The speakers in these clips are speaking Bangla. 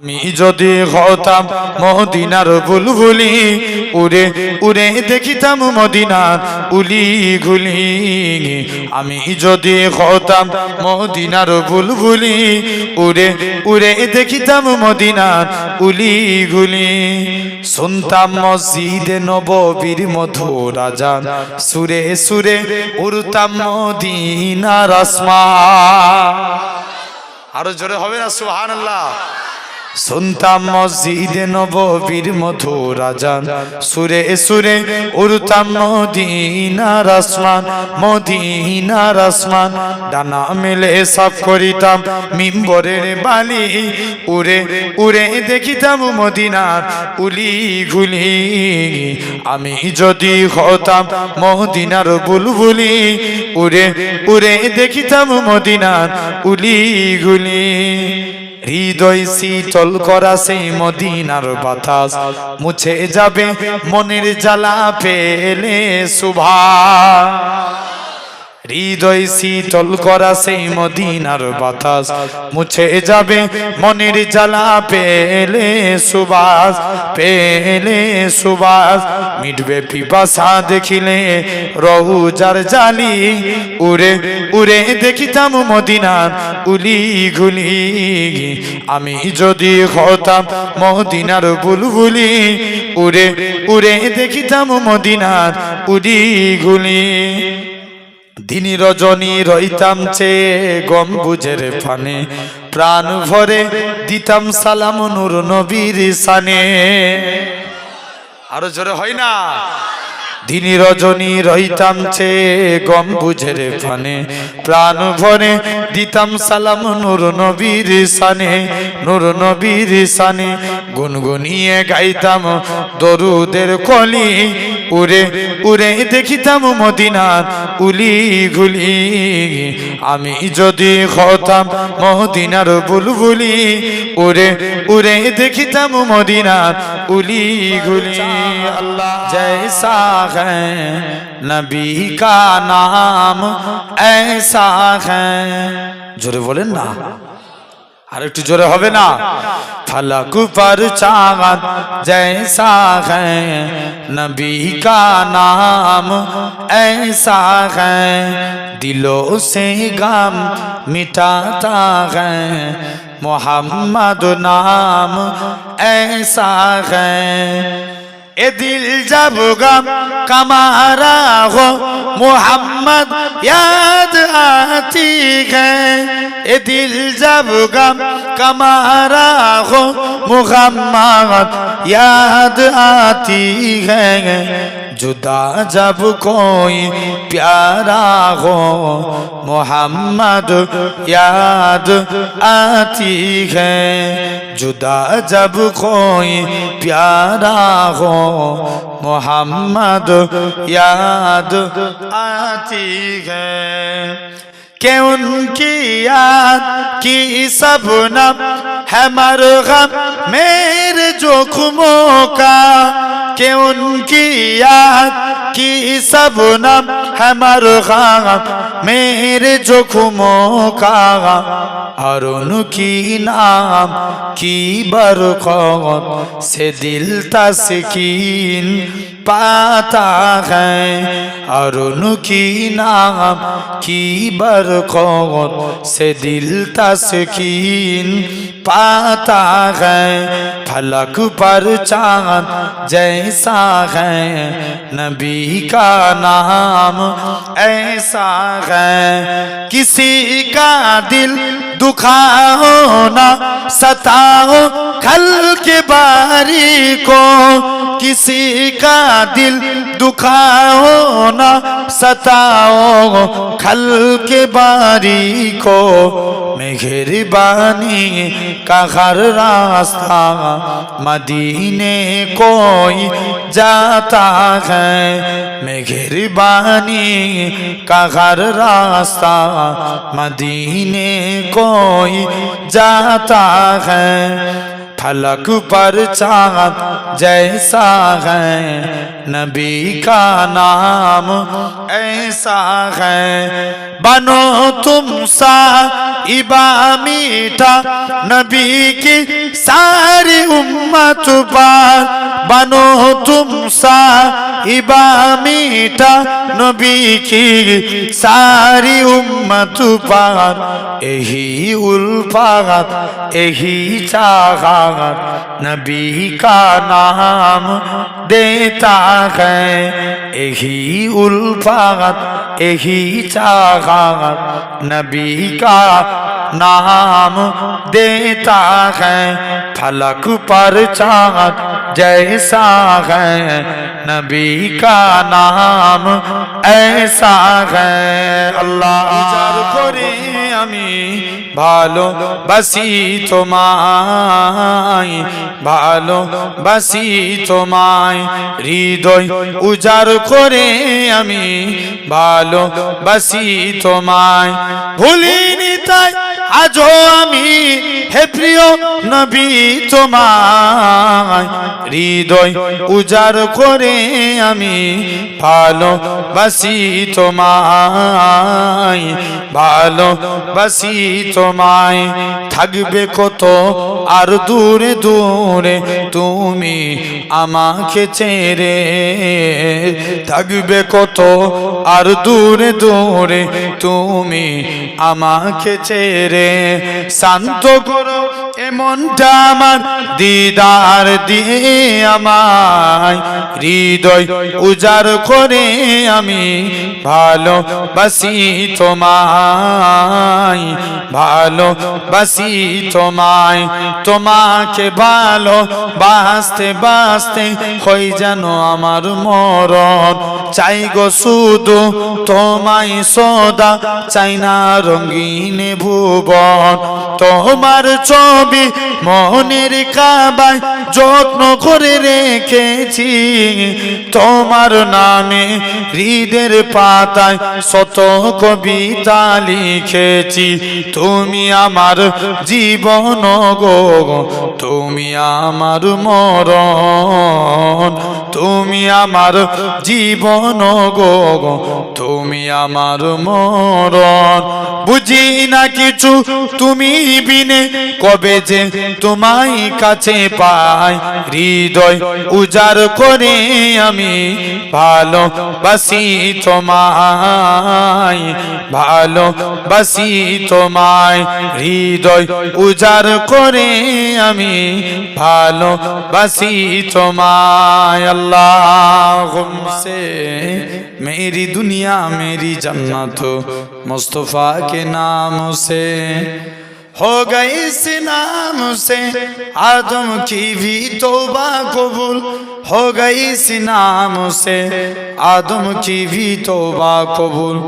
আমি যদি হতাম মদিনার বুলবুলি, উড়ে উড়ে দেখিতাম মদিনার উলি গুলি আমি যদি হতাম মদিনার বুলবুলি, উড়ে উড়ে দেখিতাম মদিনার উলি গুলি শুনতাম মসজিদে নববীর মধু রাজা সুরে সুরে উড়তাম মদিনার আসমা আরও জোরে হবে না সুহান আল্লাহ শুনতাম মসজিদে নববীর মধু রাজা সুরে সুরে উড়তাম মদিনার আসমান মদিনার আসমান। ডানা মেলে সব করিতাম মিম্বরের বালি। উড়ে উড়ে দেখিতাম মদিনার উলি গুলি। আমি যদি হতাম মদিনার বুলবুলি, উড়ে উড়ে দেখিতাম মদিনার উলি গুলি। হৃদয় শীতল করা সেই মদিনার বাতাস। মুছে যাবে মনের জ্বালা পেলে শুভা হৃদয় শীতল করা সেই মদিনার বাতাস। মুছে যাবে মনের জ্বালা, পেলে সুবাস পেলে সুবাস। মিটবে পিপাসা দেখিলে রহুজার জালি। উড়ে উড়ে দেখিতাম মদিনার উলি গুলি। আমি যদি হতাম মদিনার বুলবুলি, উড়ে উড়ে দেখিতাম মদিনার উলি গুলি। দিনী রজনী রইতাম চে গম্বুজের ফানে, প্রাণ ভরে দিতাম সালাম নূর নবীর সানে। আরও জোরে হয় না? দিনী রজনী রইতাম চে গম্বুজের ফানে, প্রাণ ভরে দিতাম সালাম নূর নবীর সানে, নূর নবীর সানে। গুনগুনিয়ে গাইতাম দরুদের কলি উড়ে উড়ে দেখিতাম মদিনার উলি গুলি আমি যদি হতাম মদিনার বুলবুলি উড়ে উড়ে দেখিতাম মদিনার উলি গুলি আল্লাহ জৈসা है নবী কা নাম ऐसा है জোরে বলেন না আর একটু জোরে হবে না फलक पर चाँद जैसा है नबी का नाम ऐसा है दिलों से गम मिटाता है मोहम्मद नाम ऐसा है এ দিল যাব গম কমারা হো, মোহাম্মদ, ইয়াদ আতি গে এ দিল যাব গম কমারা হো, মোহাম্মদ, ইয়াদ আতি গে जुदा जब कोई प्यारा हो मोहम्मद याद आती है जुदा जब कोई प्यारा हो मोहम्मद याद आती है कि उनकी याद की सबनम है मरगम मेरे जोखमों का कि কি কি সব নাম হমার খাম মের জখমো খাম অরুণ কি নাম? কি বার সে দিল তসকিন পাতা হ্যাঁ অরুণ কি নাম? কি বার সে দিল তসকিন পাতা হ্যাঁ ফলক পর চাঁদ জৈসা হ্যাঁ নবী नबी का नाम ऐसा है। किसी का दिल दुखाओ ना सताओ खल के बारी को। किसी का दिल दुखाओ ना सताओ खल के बारी को। मेहरबानी का हर रास्ता मदीने कोई जाता है। मेहरबानी का हर रास्ता मदीने कोई जाता है। फलक पर चाँद जैसा है, नबी का नाम ऐसा है। बनो तुम सा इबा मीठा, नबी की सारी उम्मत पर बनो तुम सा इबा मीठा नबी की सारी उम्मत पर यही उल्फात यही चाहत नबी का नाम देता है यही उल्फात यही चाहत नबी का नाम देता है फलक पर चाँद जैसा है नबी का नाम ऐसा है अल्लाह বিচার করে আমি ভালো বাসি তোমায় ভালো বাসি তোমায় হৃদয় উজাড় করে আমি ভালো বাসি তোমায় ভুলিনি তাই আজও আমি হে প্রিয় নবী তোমায় হৃদয় উজাড় করে আমি ভালো বাসি তোমায় ভালো বাসি তোমায়। থাকবে কত আর দূরে দূরে তুমি আমাকে ছেড়ে থাকবে কত? আর দূরে দূরে তুমি আমাকে চেরে শান্ত করো। এমনটা আমার দিদার দিয়ে আমায় হৃদয় উজাড় করে আমি ভালো বাসি তোমায় ভালো বাসি তোমায়। তোমাকে ভালো বাঁচতে বাঁচতে হই যেন আমার মরণ। চাই গো শুধু তোমায় সদা, চাই না রঙিন ভুবন। তোমার ছবি মনের কাবায় যত্ন করে রেখেছি। তোমার নামে হৃদের পাতায় শত কবিতা লিখেছি। তুমি আমার জীবন গো, তুমি আমার মরণ। তুমি আমার জীবন গো, তুমি আমার মরণ। বুঝি না কিছু তুমি বিনে কবে যে তোমায় কাছে পাই হৃদয় উজাড় করে আমি ভালো বাসি তোমায় ভালো বাসি তোমায় হৃদয় উজাড় করে আমি ভালো বাসি তোমায় अल्लाह से मेरी दुनिया मेरी जन्नत मुस्तफ़ा के नाम से ہو گئے اس نام سے آدم کی بھی توبہ قبول ہو گئی اس نام سے آدم کی بھی توبہ قبول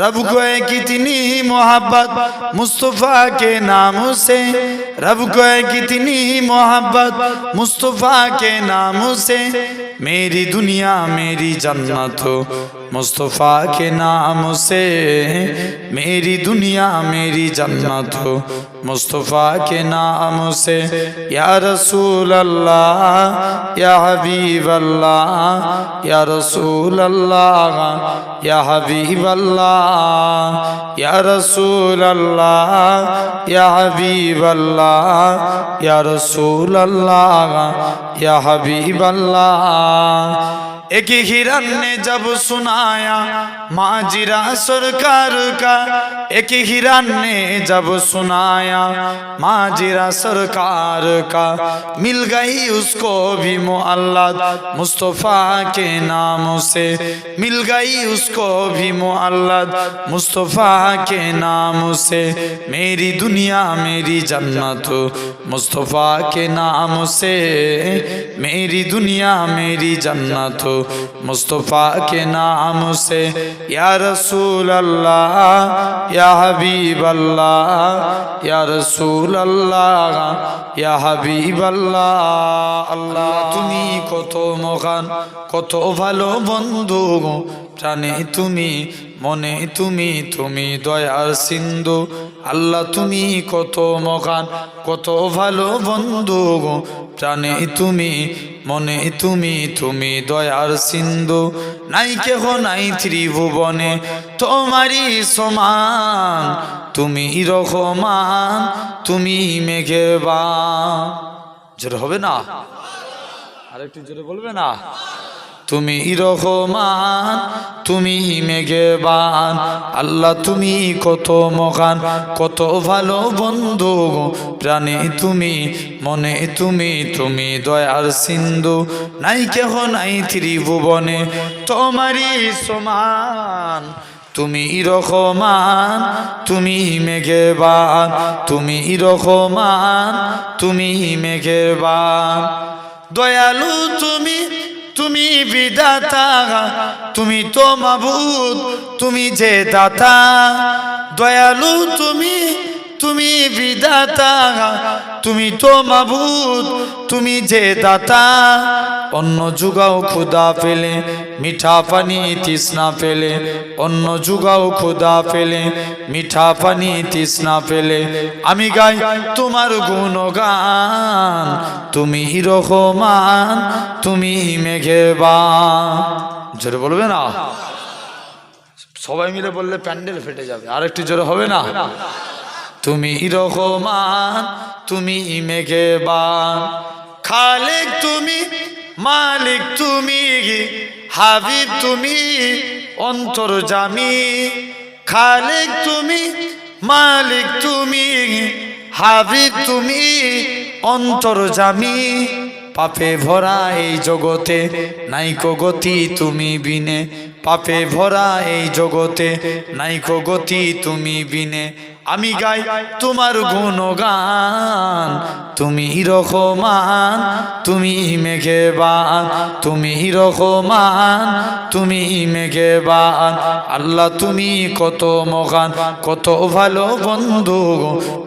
رب کو ہے کتنی محبت مصطفیٰ کے نام سے رب کو ہے کتنی محبت مصطفیٰ کے نام سے میری دنیا میری جنت ہو मुस्तफ़ा के नाम से मेरी दुनिया मेरी जन्नत हो मुस्तफ़ा के नाम से या रसूल अल्लाह या हबीब अल्लाह या रसूल अल्लाह या हबीब अल्लाह या रसूल अल्लाह या हबीब अल्लाह या रसूल अल्लाह या हबीब अल्लाह एक हिरन ने जब सुनाया माजिरा सरकार का एक हिरन ने जब सुनाया माजिरा सरकार का मिल गई उसको भी मुअल्लद मुस्तफ़ा के नाम से मिल गई उसको भी मुअल्लद मुस्तफ़ा के नाम से मेरी दुनिया मेरी जन्नत मुस्तफ़ा के नाम से मेरी दुनिया मेरी जन्नत مصطفیٰ کے نام سے یا رسول اللہ یا حبیب اللہ یا رسول اللہ یا حبیب اللہ اللہ تمہیں کتو مغان کتو بھلو بندو প্রাণে তুমি, মনে তুমি তুমি দয়ার সিন্ধু। আল্লাহ তুমি কত মগান কত ভালো বন্ধু প্রাণে তুমি, মনে তুমি তুমি দয়ার সিন্ধু। নাই কেহ নাই ত্রিভুবনে, তোমারই সমান। তুমি রহমান, তুমি মেঘের বা জোরে হবে না? আরেকটু জোরে বলবে না? তুমি রহমান, তুমি মেঘেবান। আল্লাহ, তুমি কত মহান, কত ভালো বন্ধু। প্রাণে তুমি, মনে তুমি তুমি দয়ার সিন্ধু। নাই কেহ নাই ত্রিভুবনে, তোমারই সমান। তুমি রহমান, তুমি মেঘেবান। তুমি রহমান, তুমি মেঘেবান। দয়ালু তুমি তুমি বিদাতা তুমি তো মাবুদ তুমি যে দাতা। দয়ালু তুমি তুমি বিদাতা তুমি তো মাবুদ, তুমি যে দাতা। অন্য যুগাও ক্ষুদা পেলে, মিঠা পানি তৃষ্ণা পেলে। অন্য যুগাও ক্ষুদা পেলে, মিঠা পানি তৃষ্ণা পেলে। আমি গাই তোমার গুণগান, তুমি রহমান, তুমি মেঘেবান। জোরে বলবে না? সবাই মিলে বললে প্যান্ডেল ফেটে যাবে। আর একটু জোরে হবে না? তুমি রহমান, তুমি ইমেকে মেঘেবান। খালেক তুমি, মালিক তুমি, হাবিব তুমি, অন্তর জামি। খালেক তুমি, মালিক তুমি, হাবিব তুমি, অন্তর জামি। পাপে ভরা এই জগতে নাইকো গতি তুমি বিনে। পাপে ভরা এই জগতে নাইকো গতি তুমি বিনে। আমি গাই তোমার গুণগান। তুমি রহমান তুমি মেঘেবান। তুমি রহমান তুমি মেঘেবান। আল্লাহ তুমি কত মগান কত ভালো বন্ধু।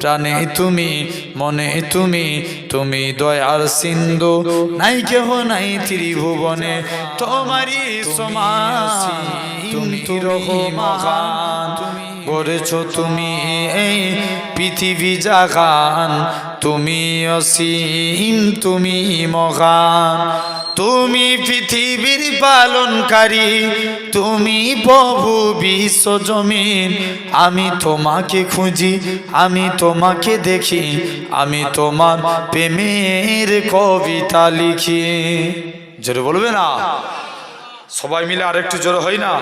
প্রাণে তুমি মনে তুমি তুমি দয়ার সিন্ধু। নাই কেহ নাই ত্রিভুবনে তোমারই সমান। তুমি রহমান। তুমি করেছ তুমি এই পৃথিবী জাগান। তুমি অসীম, তুমি মহান। তুমি পৃথিবীর পালনকারী, তুমি প্রভু বিশ্ব জমিন। আমি তোমাকে খুঁজি, আমি তোমাকে দেখি, আমি তোমার প্রেমের কবিতা লিখি। জোরে বলবে না? সবাই মিলে আরেকটু জোরে হয় না?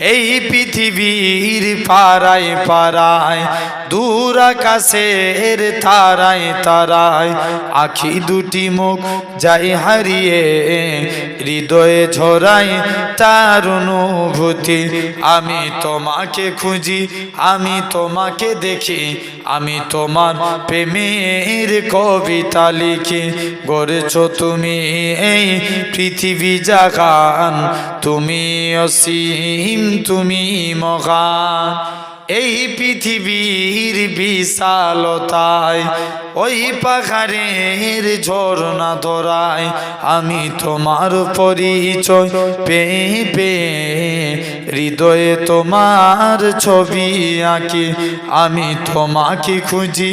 এই পৃথিবীর পাড়ায় পাড়ায়, দূর আকাশের তারায় তারায়, আখি দুটি মুখ যাই হারিয়ে হৃদয়ে ঝরাই তার অনুভূতি। আমি তোমাকে খুঁজি, আমি তোমাকে দেখি, আমি তোমার প্রেমের কবিতা লিখি। গড়েছ তুমি এই পৃথিবী জাগান তুমি অসীম, তুমি মহা এই পৃথিবীর বিশালতায়, ওই পাখারের ঝর্ণা ধরায় আমি তোমার পরিচয় পেয়ে পেয়ে হৃদয়ে তোমার ছবি আঁকি, আমি তোমাকে খুঁজি,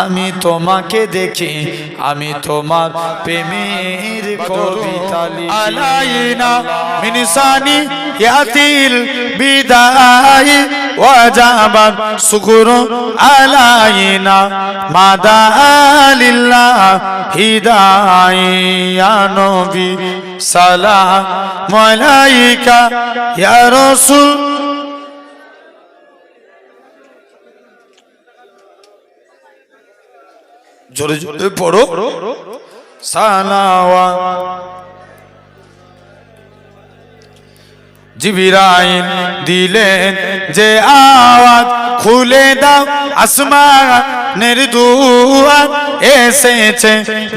আমি তোমাকে দেখি, আমি তোমার প্রেমের কবিতা। আলাইনা মিনসানি বিদায় আলাইনা সালাম আলাইকা ইয়া রাসূল। জোরে জোরে পড়ো। সালাওয়া জিবিরাইন দিলেন যে আওয়াজ খুলে দাও, আসমানের দুয়ার এসেছে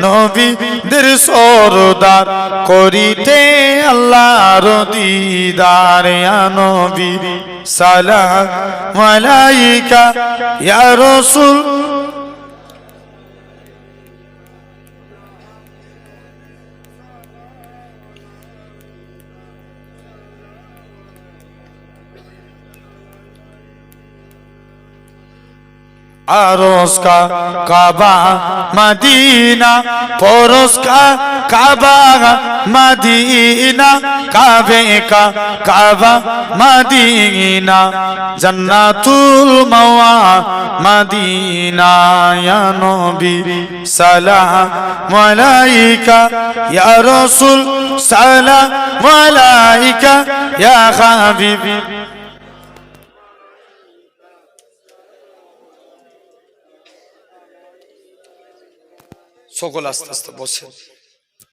নবীদের সরদার করিতে আল্লাহর দিদার নবী সালাম আলাইকা, ইয়া রাসূল। আরস কা কাবা মদিনা পরস কা কাবা মদিনা, কাবে কা কাবা মদিনা, জান্নাতুল মাওয়া মদিনা, ইয়া নবী সালাম আলাইকা, ইয়া রাসূল সালাম আলাইকা, ইয়া হাবিবি সকল আস্তে আস্তে বসে